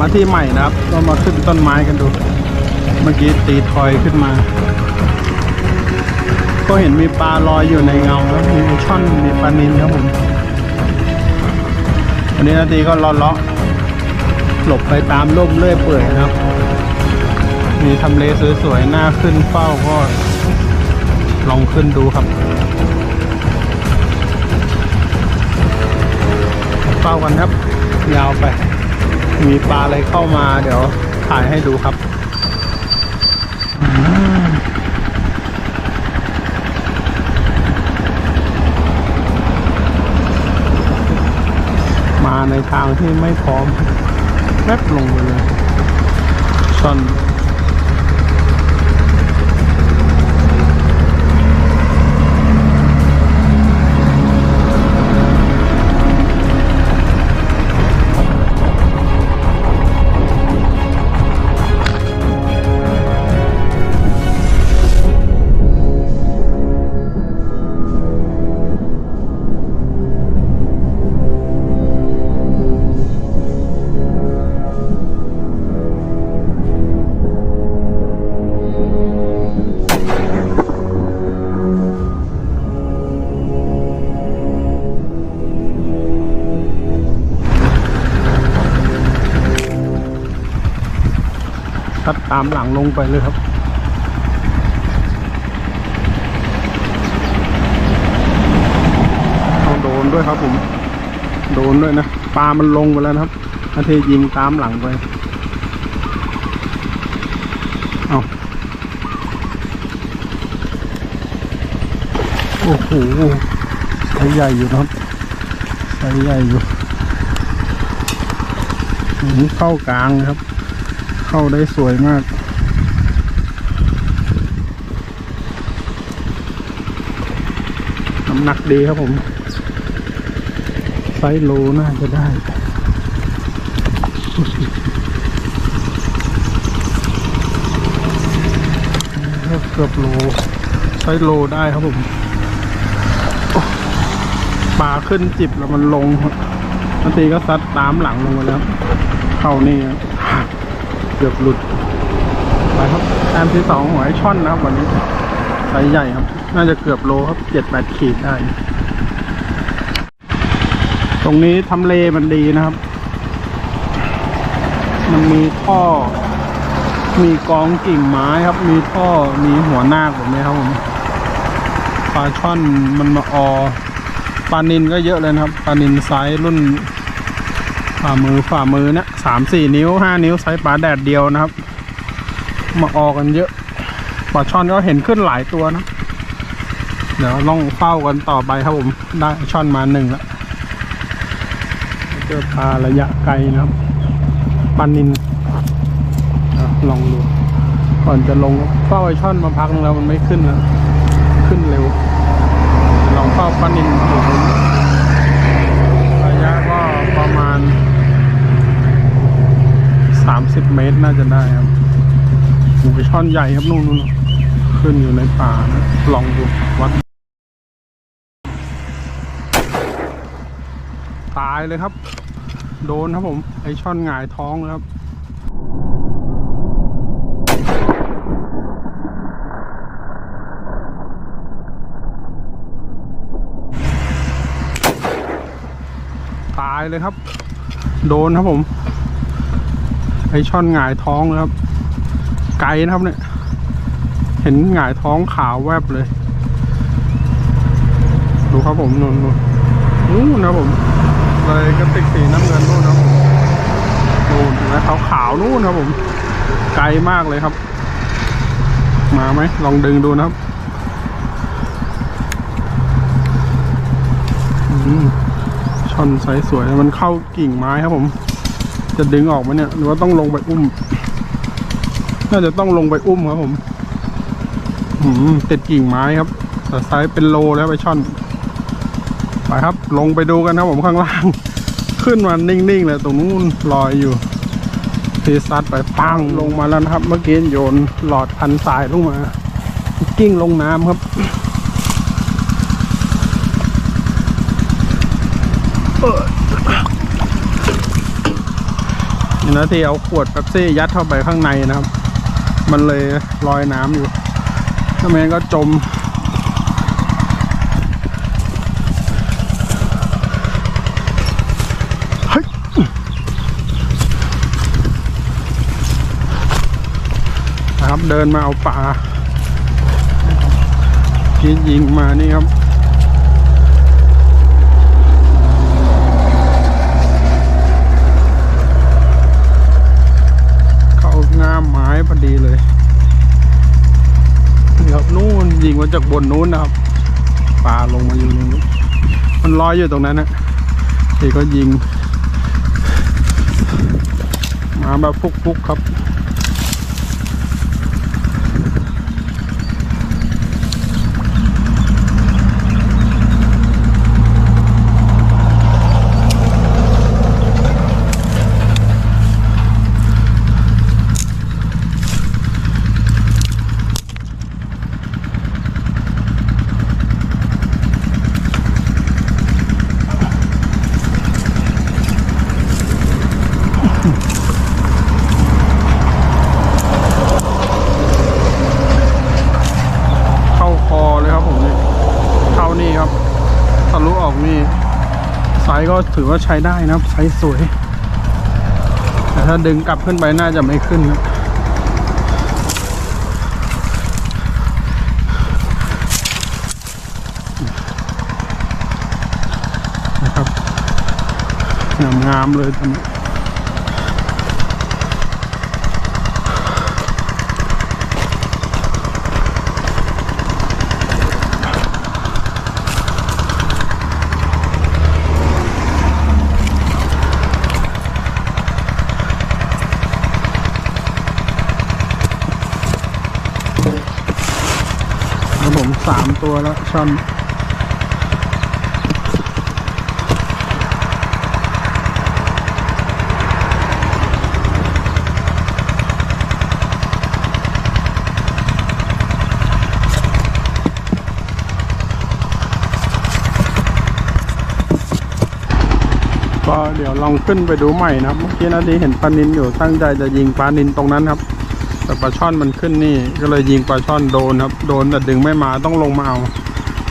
มาที่ใหม่นะครับก็มาขึ้นต้นไม้กันดู เมื่อกี้ตีทอยขึ้นมา ก็เห็นมีปลาลอยอยู่ในเงาครับมีช่อนมีปลานิลครับผมวันนี้นาทีก็เลาะเลาะหลบไปตามร่มเลื่อยเปื่อยนะครับ มีทำเลสวยๆหน้าขึ้นเฝ้าก็ลองขึ้นดูครับเฝ้ากันครับ ยาวไป มีปลาอะไรเข้ามาเดี๋ยวถ่ายให้ดูครับมาในทางที่ไม่พร้อมแมบลงไปเลยช่อน คัดตามหลังลงไปเลยครับเอาโดนด้วยครับผม โดนด้วยนะปลามันลงไปแล้วครับอาเทยิงตามหลังไป เอาโอ้โหไซส์ใหญ่อยู่ครับไซส์ใหญ่อยู่หือเข้ากลางครับ เข้าได้สวยมาก น้ำหนักดีครับผม ไซส์โลน่าจะได้เกือบโลไซส์โลได้ครับผมปลาขึ้นจิบแล้วมันลงบบางทีก็ซัดตามหลังลงมาแล้ว เข้านี่ครับ เกือบหลุดไปครับแอมที่สองหัวไอช่อนนะครับ วันนี้ไซส์ใหญ่ครับ น่าจะเกือบโลครับเจ็ดแปดขีดได้ ตรงนี้ทำเลมันดีนะครับ มันมีท่อ มีกองกิ่งไม้ครับ มีท่อมีหัวนาคแบบนี้ครับผมปลาช่อนมันมาออปลานินก็เยอะเลยนะครับปลานินไซส์รุ่น ฝ่ามือฝ่ามือเนี่ยสามสี่นิ้วห้านิ้วไซส์ปลาแดดเดียวนะครับ มาออกกันเยอะปลาช่อนก็เห็นขึ้นหลายตัวนะ เดี๋ยวลองเฝ้ากันต่อไปครับผมได้ช่อนมาหนึ่งแล้วเจอปลาระยะไกลนะครับปลานินลองดูก่อนจะลงเฝ้าไอช่อนมาพักนึงแล้วมันไม่ขึ้นแล้วขึ้นเร็ว ลองเฝ้าปลานินดูระยะก็ประมาณ สามสิบเมตรน่าจะได้ครับหมูช่อนใหญ่ครับนู่นนู่นขึ้นอยู่ในป่านะลองดูวัดตายเลยครับ โดนครับผม ไอช่อนหงายท้องเลยครับตายเลยครับ โดนครับผม ไอช่อนหงายท้องเลยครับ ไกลนะครับเนี่ย เห็นหงายท้องขาวแวบเลย ดูครับผมนู่นนู่นนู่นนะผมเลยกระติกสีน้ำเงินนู่นนะผมนู่นนไหมขาวขาวนู่นนะครับผม ไกลมากเลยครับ มาไหมลองดึงดูนะครับช่อนไซส์สวยมันเข้ากิ่งไม้ครับผม จะดึงออกไหมเนี่ยหรือว่าต้องลงไปอุ้ม น่าจะต้องลงไปอุ้มครับผมอืมติดกิ่งไม้ครับแต่ไซส์เป็นโลแล้วไปช่อน ไปครับ ลงไปดูกันครับผมข้างล่าง ขึ้นมานิ่งๆเลยตรงนู้นลอยอยู่ทีซัดไปปังลงมาแล้วนะครับ เมื่อกี้โยนหลอดพันสายลงมากิ้งลงน้ำครับนี่ นาทีเอาขวดเป๊ปซี่ยัดเข้าไปข้างในนะครับ มันเลยลอยน้ำอยู่ถ้าไม่งั้นก็จมเฮ้ยนะครับเดินมาเอาปลาที่ยิงมานี่ครับ เข้าง่ามไม้ พอดีเลยนี่ครับนู่นยิงมาจากบนนู้นนะครับปลาลงมาอยู่ตรงนู้นมันลอยอยู่ตรงนั้นนะทีก็ยิง มาแบบฟุกๆครับ เข้าคอเลยครับผมนี่เข้านี่ครับทะลุออกนี่ไซส์ ก็ถือว่าใช้ได้นะครับไซส์สวย แต่ถ้าดึงกลับขึ้นไปน่าจะไม่ขึ้นนะนะครับงามๆเลยตอนนี้ สามตัวแล้วช่อนก็เดี๋ยวลองขึ้นไปดูใหม่นะครับ เมื่อกี้นาดีเห็นปลานินอยู่ตั้งใจจะยิงปลานินตรงนั้นครับ แต่ปลาช่อนมันขึ้นนี่ก็เลยยิงปลาช่อนโดนครับ โดนแต่ดึงไม่มาต้องลงมาเอา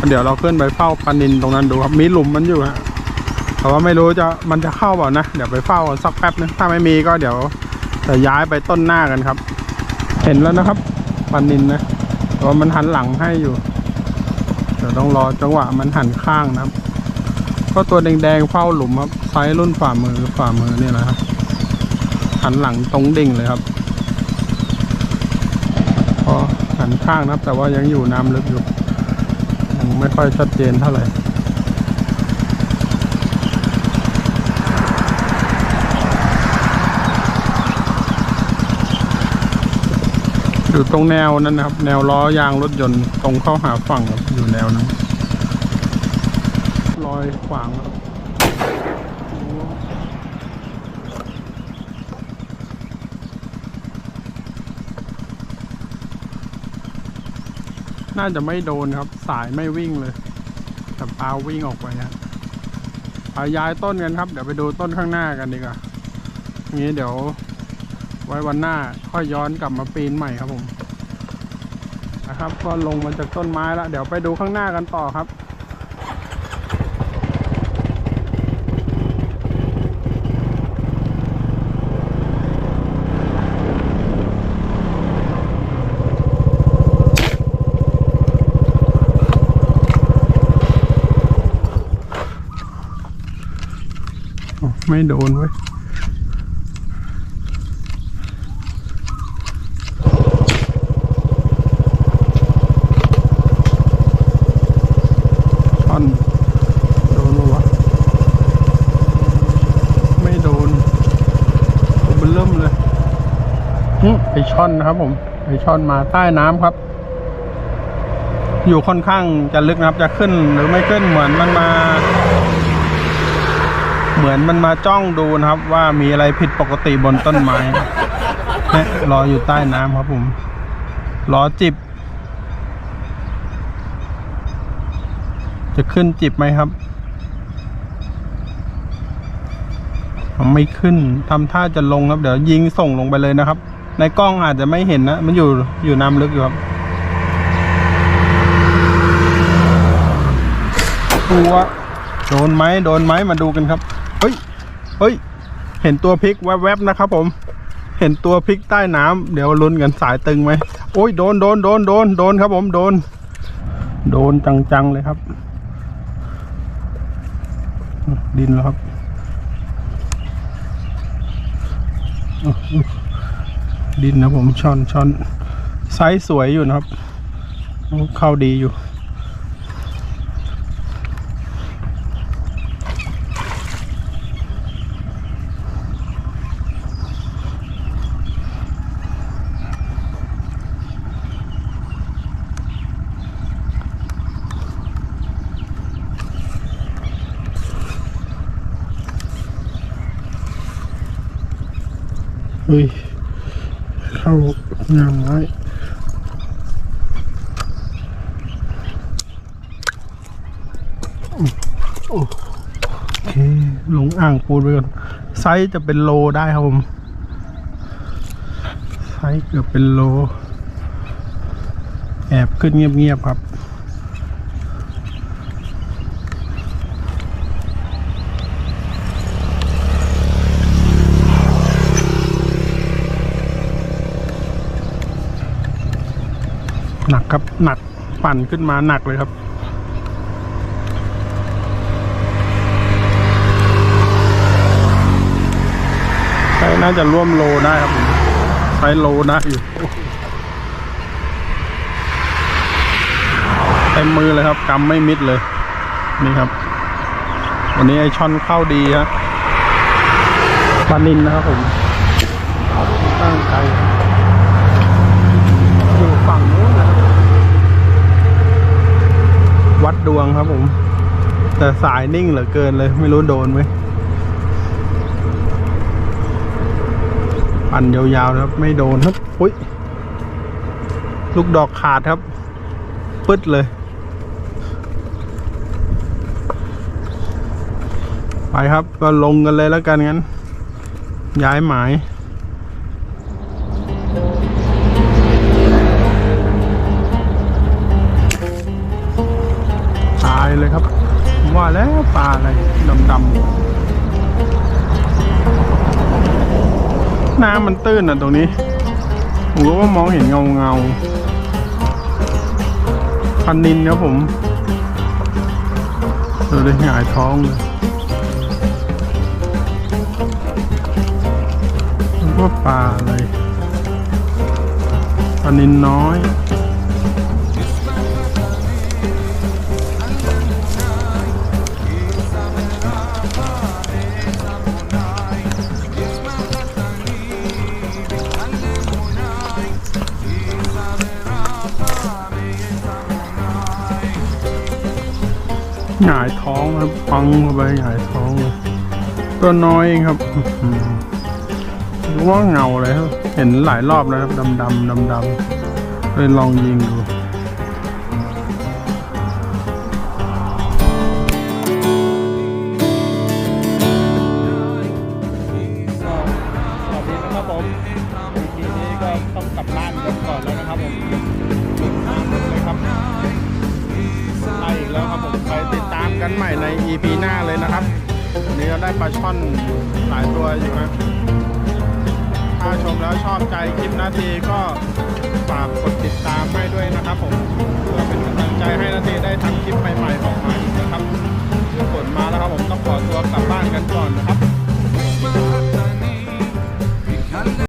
เดี๋ยวเราขึ้นไปเฝ้าปลานินตรงนั้นดูครับมีหลุมมันอยู่ฮะแต่ว่าไม่รู้จะมันจะเข้าเปล่านะเดี๋ยวไปเฝ้าสักแป๊บนึงถ้าไม่มีก็เดี๋ยวจะย้ายไปต้นหน้ากันครับ เห็นแล้วนะครับปลานินนะแต่ว่ามันหันหลังให้อยู่เดี๋ยวต้องรอจังหวะมันหันข้างนะครับ ก็ตัวแดงๆเฝ้าหลุมครับไซส์รุ่นฝ่ามือฝ่ามือนี่แหละครับหันหลังตรงดิ่งเลยครับ พอ หันข้างนะครับแต่ว่ายังอยู่น้ำลึกอยู่ยังไม่ค่อยชัดเจนเท่าไหร่อยู่ตรงแนวนั้นนะครับ แนวล้อยางรถยนต์ตรงเข้าหาฝั่งอยู่แนวนั้นลอยขวางครับ น่าจะไม่โดนครับ สายไม่วิ่งเลย แต่ปลาวิ่งออกไปนะไปย้ายต้นกันครับ เดี๋ยวไปดูต้นข้างหน้ากันดีกว่างี้เดี๋ยว ไว้วันหน้าค่อยย้อนกลับมาปีนใหม่ครับผมนะครับ ก็ลงมาจากต้นไม้แล้ว เดี๋ยวไปดูข้างหน้ากันต่อครับ ไม่โดนเว้ยช่อนโดนปะวะไม่โดนเริ่มเลยหึไอช่อนนะครับผมไอช่อนมาใต้น้ำครับ อยู่ค่อนข้างจะลึกนะครับ จะขึ้นหรือไม่ขึ้นเหมือนมันมา เหมือนมันมาจ้องดูนะครับ ว่ามีอะไรผิดปกติบนต้นไม้เนี่ยรออยู่ใต้น้ำครับผมรอจิบ จะขึ้นจิบไหมครับไม่ขึ้นทำท่าจะลงครับ เดี๋ยวยิงส่งลงไปเลยนะครับ ในกล้องอาจจะไม่เห็นนะ มันอยู่อยู่น้ำลึกอยู่ครับตัวโดนไหมโดนไหมมาดูกันครับ เฮ้ย เฮ้ย เห็นตัวพลิกแวบๆนะครับผม เห็นตัวพลิกใต้น้ำเดี๋ยวลุ้นกันสายตึงไหม โอ้ยโดนโดนโดนโดนโดนครับผมโดน โดนจังๆเลยครับ ดินแล้วครับดินนะผมช่อนช่อนไซส์สวยอยู่นะครับ เข้าดีอยู่ เฮ้ย เข้างามไว้โอเคลงอ่างปูนไปก่อน ไซส์จะเป็นโลได้ครับผม ไซส์เกือบเป็นโล แอบขึ้นเงียบๆครับ หนักครับหนักปั่นขึ้นมาหนักเลยครับไซส์น่าจะร่วมโลได้ครับผมไซส์โลได้อยู่เต็มมือเลยครับกำไม่มิดเลย นี่ครับ วันนี้ไอช่อนเข้าดีฮะปลานินนะครับผมตั้งใจอยู่ฝั่งนู้นนะครับ วั ดดวงครับผม แต่สายนิ่งเหลือเกินเลย ไม่รู้โดนไหมปั่นยาวๆนะครับ ไม่โดนครับอุ้ยลูกดอกขาดครับ ปึ๊ดเลย ไปครับก็ลงกันเลยแล้วกันงั้น ย้ายหมาย ปลาอะไรดำๆน้ำมันตื้นอะตรงนี้ ผมก็ว่ามองเห็นเงาเงาๆพันนินครับผมเออเลยหงายท้องเลยมันก็ปลาอะไรพันนินน้อย หงายท้องครับปังเข้าไปหงายท้องเลยตัวน้อยเองครับอื้อหือรู้ว่าเงาเลยครับ เห็นหลายรอบแล้วครับดำดำดำดำเลยลองยิงดู ใหม่ใน EP หน้าเลยนะครับ วันนี้เราได้ปลาช่อนหลายตัวอยู่นะถ้าชมแล้วชอบใจคลิปนาทีก็ฝากกดติดตามให้ด้วยนะครับผมเพื่อเป็นกำลังใจให้นาทีได้ทำคลิปใหม่ๆออกมาอีกนะครับฝนมาแล้วครับผมต้องขอตัวกลับบ้านกันก่อนนะครับ